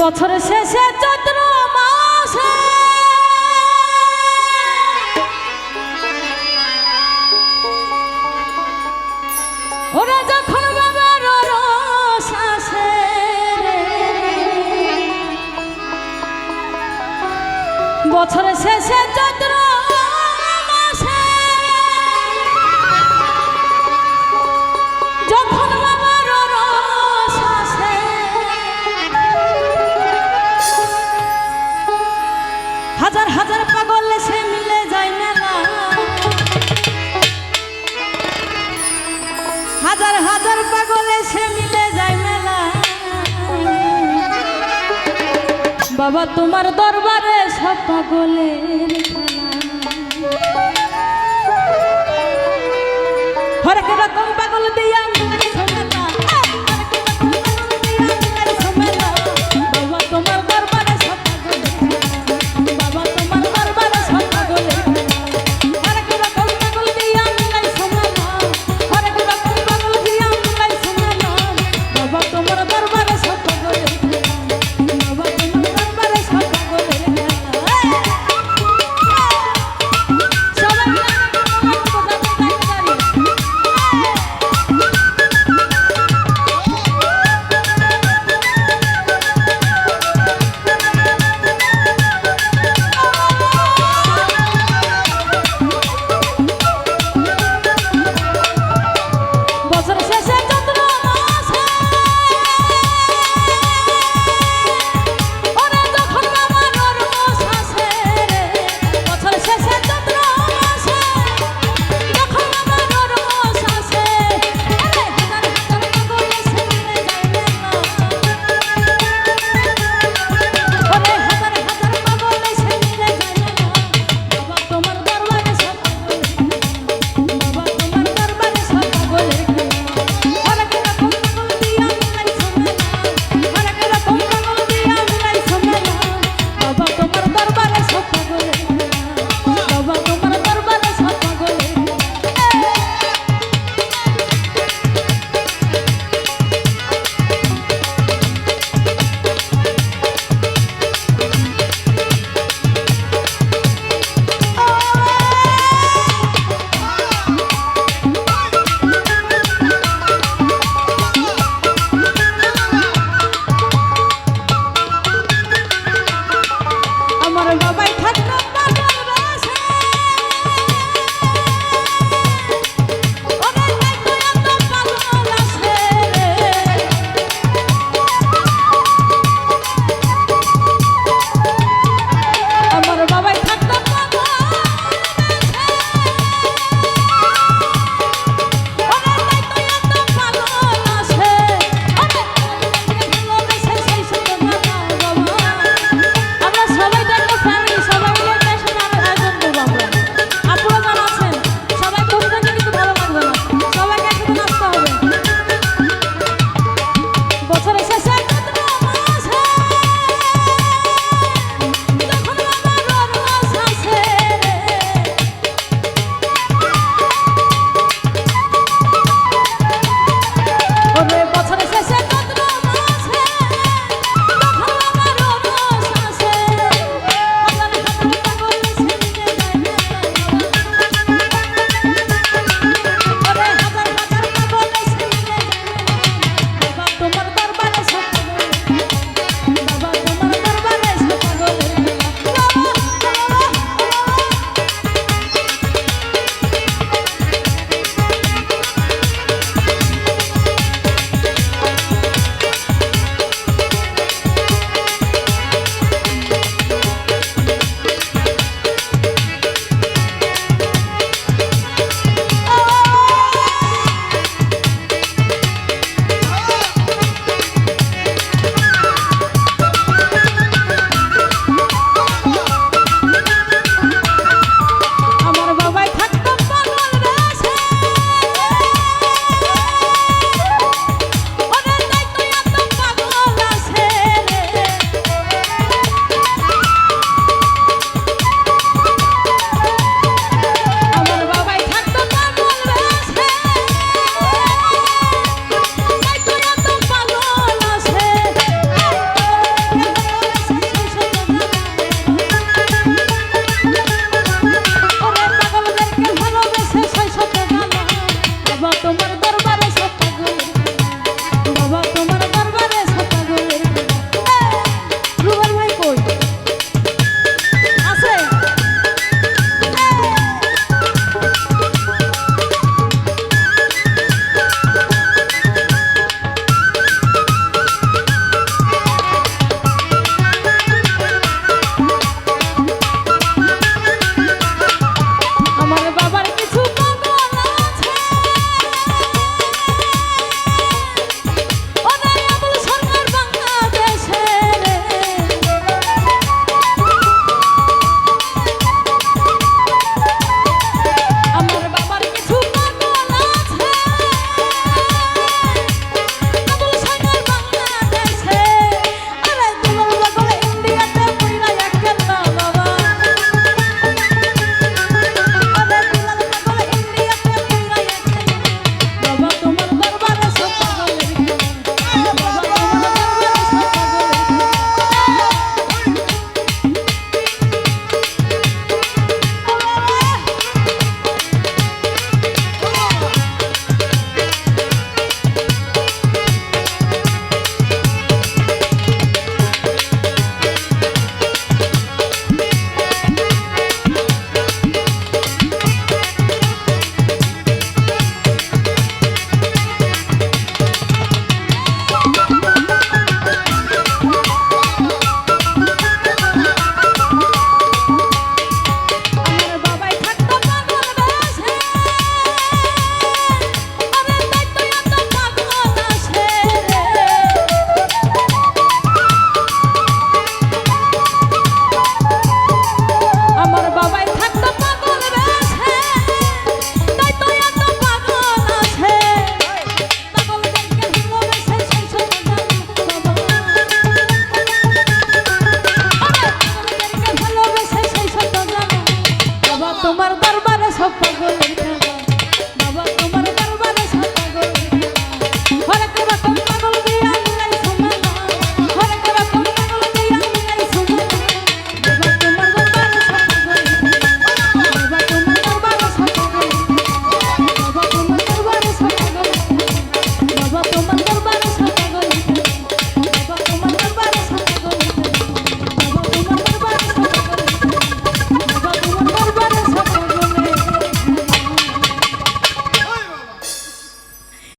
বছরের শেষে চৈত্র মাসে। ওরা যখন বাবার বছরের শেষে বাবা তোমার দরবারে সব পাগলের খেলা। হরেক রকম পাগল দিয়া